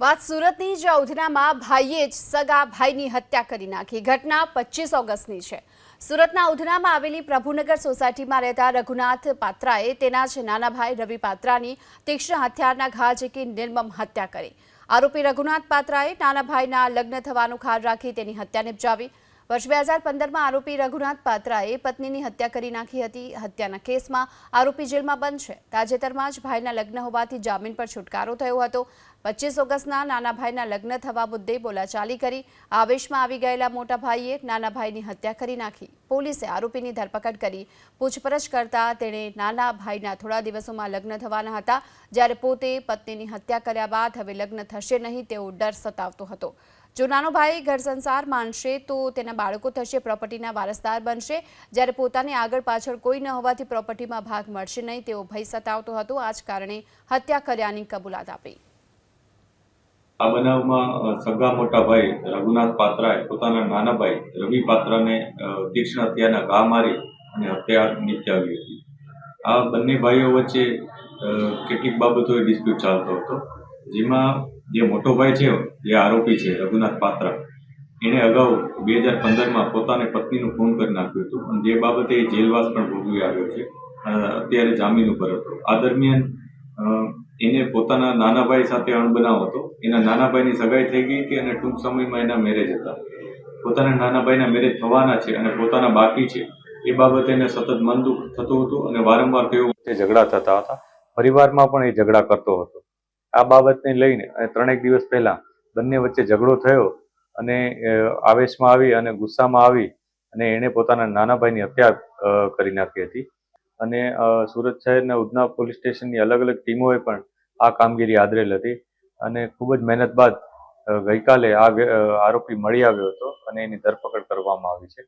વાત સુરતની જ ઉધનામાં ભાઈએ જ સગા ભાઈની હત્યા કરી નાખી. ઘટના પચીસ ઓગસ્ટની છે. સુરતના ઉધનામાં આવેલી પ્રભુનગર સોસાયટીમાં રહેતા રઘુનાથ પાત્રાએ તેના જ નાના ભાઈ રવિ પાત્રાની તીક્ષ્ણ હથિયારના ઘા ઝીકી નિર્મમ હત્યા કરી. આરોપી રઘુનાથ પાત્રાએ નાના ભાઈના લગ્ન થવાનું ખાર રાખી તેની હત્યા નિપજાવી વર્ષ બે હજાર પંદરમાં આરોપી રઘુનાથ પાત્રાએ પત્નીની હત્યા કરી નાખી હતી. હત્યાના કેસમાં આરોપી જેલમાં બંધ છે. તાજેતરમાં જ ભાઈના લગ્ન હોવાથી જામીન પર છુટકારો થયો હતો. પચીસ ઓગસ્ટના નાના ભાઈના લગ્ન થવા મુદ્દે બોલાચાલી કરી આવેશમાં આવી ગયેલા મોટા ભાઈએ નાના ભાઈની હત્યા કરી નાખી. પોલીસે આરોપીની ધરપકડ કરી પૂછપરછ કરતા તેણે નાના ભાઈના થોડા દિવસોમાં લગ્ન થવાના હતા. જ્યારે પોતે પત્નીની હત્યા કર્યા બાદ હવે લગ્ન થશે નહીં તેવો ડર સતાવતો હતો. જો નાનો ભાઈ ઘર સંસાર માનશે તો તેના બાળકો થશે પ્રોપર્ટીના વારસદાર બનશે. જ્યારે પોતાને આગળ પાછળ કોઈ ન હોવાથી પ્રોપર્ટીમાં ભાગ મળશે નહીં, તેવો ભય સતાવતો હતો. આ જ કારણે હત્યા કર્યાની કબૂલાત આપી. આ બનાવમાં સગા મોટા ભાઈ રઘુનાથ પાત્રાએ પોતાના નાના ભાઈ રવિ પાત્રાને તીક્ષ્ણ હત્યાના ઘા મારી અને હત્યા નિપજાવી હતી. આ બંને ભાઈઓ વચ્ચે કેટલીક બાબતોએ ડિસ્પ્યુટ ચાલતો હતો. જેમાં જે મોટો ભાઈ છે જે આરોપી છે, રઘુનાથ પાત્રા. એણે અગાઉ બે હજાર પંદરમાં પોતાને પત્નીનું ખૂન કરી નાખ્યું હતું. અને જે બાબતે એ જેલવાસ પણ ભોગવી આવ્યો છે. અત્યારે જામીન ઉપર હતો. આ દરમિયાન એને પોતાના નાના ભાઈ સાથે અણબનાવ હતો. એના નાના ભાઈની સગાઈ થઈ ગઈ હતી અને ટૂંક સમયમાં એના મેરેજ હતા. પોતાના નાના ભાઈના મેરેજ થવાના છે અને પોતાના બાકી છે. એ બાબતે એને સતત મન દુઃખ થતું હતું અને વારંવાર તેઓ ઝઘડા થતા હતા. પરિવારમાં પણ એ ઝઘડા કરતો હતો. આ બાબતને લઈને ત્રણેક દિવસ પહેલા બંને વચ્ચે ઝઘડો થયો અને આવેશમાં આવી અને ગુસ્સામાં આવી અને એણે પોતાના નાના ભાઈની હત્યા કરી નાખી હતી. અને સુરત શહેરના ઉધના પોલીસ સ્ટેશનની અલગ અલગ ટીમોએ પણ આ કામગીરી આદરેલ હતી અને ખૂબ જ મહેનત બાદ ગઈકાલે આ આરોપી મળી આવ્યો હતો અને એની ધરપકડ કરવામાં આવી છે.